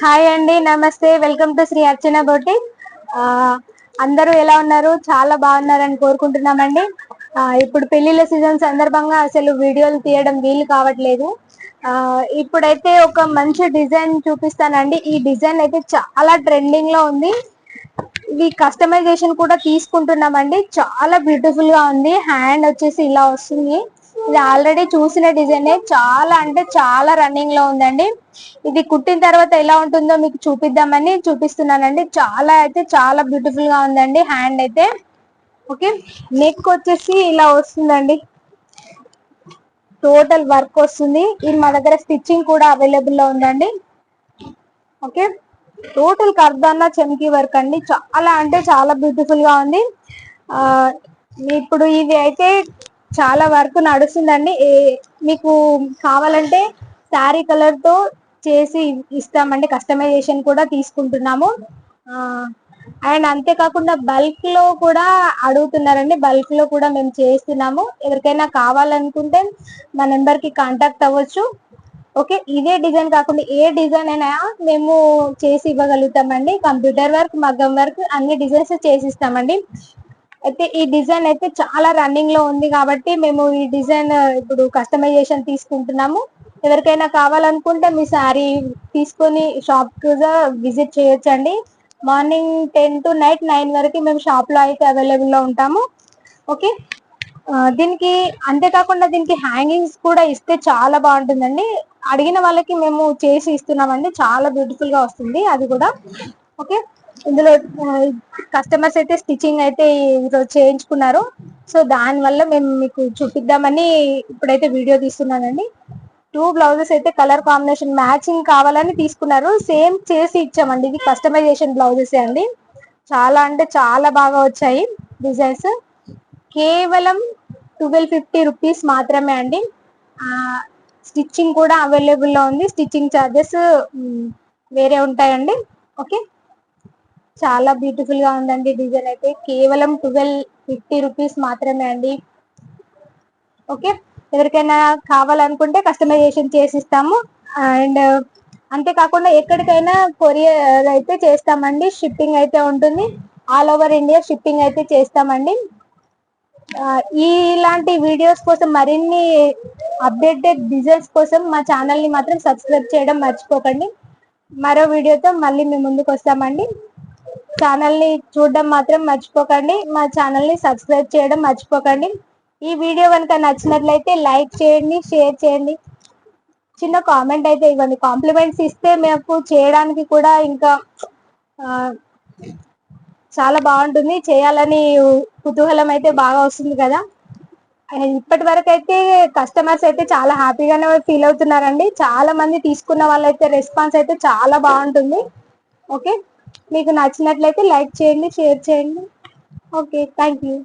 Hi అండి నమస్తే. Welcome to Shri అర్చన బోటి అందరూ ఎలా ఉన్నారు? చాలా బాగున్నారని కోరుకుంటున్నామండి. ఇప్పుడు పెళ్ళిళ్ళ సీజన్ సందర్భంగా అసలు వీడియోలు తీయడం వీలు కావట్లేదు. ఇప్పుడైతే ఒక మంచి డిజైన్ చూపిస్తానండి. ఈ డిజైన్ అయితే చాలా ట్రెండింగ్లో ఉంది. ఇది కస్టమైజేషన్ కూడా తీసుకుంటున్నామండి. చాలా బ్యూటిఫుల్గా ఉంది. హ్యాండ్ వచ్చేసి ఇలా వస్తుంది. ఇది ఆల్రెడీ చూసిన డిజైన్ చాలా అంటే చాలా రన్నింగ్లో ఉందండి. ఇది కుట్టిన తర్వాత ఎలా ఉంటుందో మీకు చూపిద్దామని చూపిస్తున్నానండి. చాలా అయితే చాలా బ్యూటిఫుల్గా ఉందండి హ్యాండ్ అయితే. ఓకే నెక్ వచ్చేసి ఇలా వస్తుందండి. టోటల్ వర్క్ వస్తుంది. ఇది మా దగ్గర స్టిచ్చింగ్ కూడా అవైలబుల్లో ఉందండి. ఓకే టోటల్ కర్దానా చెమ్కి వర్క్ అండి. చాలా అంటే చాలా బ్యూటిఫుల్గా ఉంది. ఇప్పుడు ఇది అయితే చాలా వర్క్ నడుస్తుందండి. ఏ- మీకు కావాలంటే శారీ కలర్తో చేసి ఇస్తామండి. కస్టమైజేషన్ కూడా తీసుకుంటున్నాము. అండ్ అంతేకాకుండా బల్క్లో కూడా అడుగుతున్నారండి. బల్క్లో కూడా మేము చేస్తున్నాము. ఎవరికైనా కావాలనుకుంటే మా నెంబర్కి కాంటాక్ట్ అవ్వచ్చు. ఓకే ఇదే డిజైన్ కాకుండా ఏ డిజైన్ అయినా మేము చేసి ఇవ్వగలుగుతామండి. కంప్యూటర్ వర్క్ మగ్గం వర్క్ అన్ని డిజైన్స్ చేసి ఇస్తామండి. అయితే ఈ డిజైన్ అయితే చాలా రన్నింగ్లో ఉంది కాబట్టి మేము ఈ డిజైన్ ఇప్పుడు కస్టమైజేషన్ తీసుకుంటున్నాము. ఎవరికైనా కావాలనుకుంటే మీ శారీ తీసుకొని షాప్కు విజిట్ చేయొచ్చండి. Morning ten to night nine వరకు మేము షాప్లో అయితే అవైలబుల్లో ఉంటాము. ఓకే దీనికి అంతేకాకుండా దీనికి హ్యాంగింగ్స్ కూడా ఇస్తే చాలా బాగుంటుందండి. అడిగిన వాళ్ళకి మేము చేసి ఇస్తున్నామండి. చాలా బ్యూటిఫుల్గా వస్తుంది అది కూడా. ఓకే ఇందులో కస్టమర్స్ అయితే స్టిచ్చింగ్ అయితే ఈరోజు చేయించుకున్నారు. సో దాని వల్ల మేము మీకు చూపిద్దామని ఇప్పుడైతే వీడియో తీస్తున్నానండి. టూ బ్లౌజెస్ అయితే కలర్ కాంబినేషన్ మ్యాచింగ్ కావాలని తీసుకున్నారు. సేమ్ చేసి ఇచ్చామండి. ఇది కస్టమైజేషన్ బ్లౌజెస్ అండి. చాలా అంటే చాలా బాగా వచ్చాయి డిజైన్స్. కేవలం ట్వెల్వ్ ఫిఫ్టీ రూపీస్ మాత్రమే అండి. స్టిచ్చింగ్ కూడా అవైలబుల్లో ఉంది. స్టిచ్చింగ్ చార్జెస్ వేరే ఉంటాయండి. ఓకే చాలా బ్యూటిఫుల్గా ఉందండి డిజైన్ అయితే. కేవలం ట్వెల్వ్ ఫిఫ్టీ రూపీస్ మాత్రమే అండి. ఓకే ఎవరికైనా కావాలనుకుంటే కస్టమైజేషన్ చేసి ఇస్తాము. అండ్ అంతేకాకుండా ఎక్కడికైనా కొరియర్ అయితే చేస్తామండి. షిప్పింగ్ అయితే ఉంటుంది. ఆల్ ఓవర్ ఇండియా షిప్పింగ్ అయితే చేస్తామండి. ఇలాంటి వీడియోస్ కోసం మరిన్ని అప్డేటెడ్ డిజైన్స్ కోసం మా ఛానల్ని మాత్రం సబ్స్క్రైబ్ చేయడం మర్చిపోకండి. మరో వీడియోతో మళ్ళీ మేము ముందుకు వస్తామండి. ఛానల్ని చూడడం మాత్రం మర్చిపోకండి. మా ఛానల్ని సబ్స్క్రైబ్ చేయడం మర్చిపోకండి. ఈ వీడియో కనుక నచ్చినట్లయితే లైక్ చేయండి షేర్ చేయండి. చిన్న కామెంట్ అయితే ఇవ్వండి. కాంప్లిమెంట్స్ ఇస్తే మాకు చేయడానికి కూడా ఇంకా చాలా బాగుంటుంది. చేయాలని కుతూహలం అయితే బాగా వస్తుంది కదా. ఇప్పటి వరకు అయితే కస్టమర్స్ అయితే చాలా హ్యాపీగానే ఫీల్ అవుతున్నారండి. చాలా మంది తీసుకున్న వాళ్ళైతే రెస్పాన్స్ అయితే చాలా బాగుంటుంది. ఓకే? మీకు నచ్చినట్లయితే లైక్ చేయండి షేర్ చేయండి. Okay thank you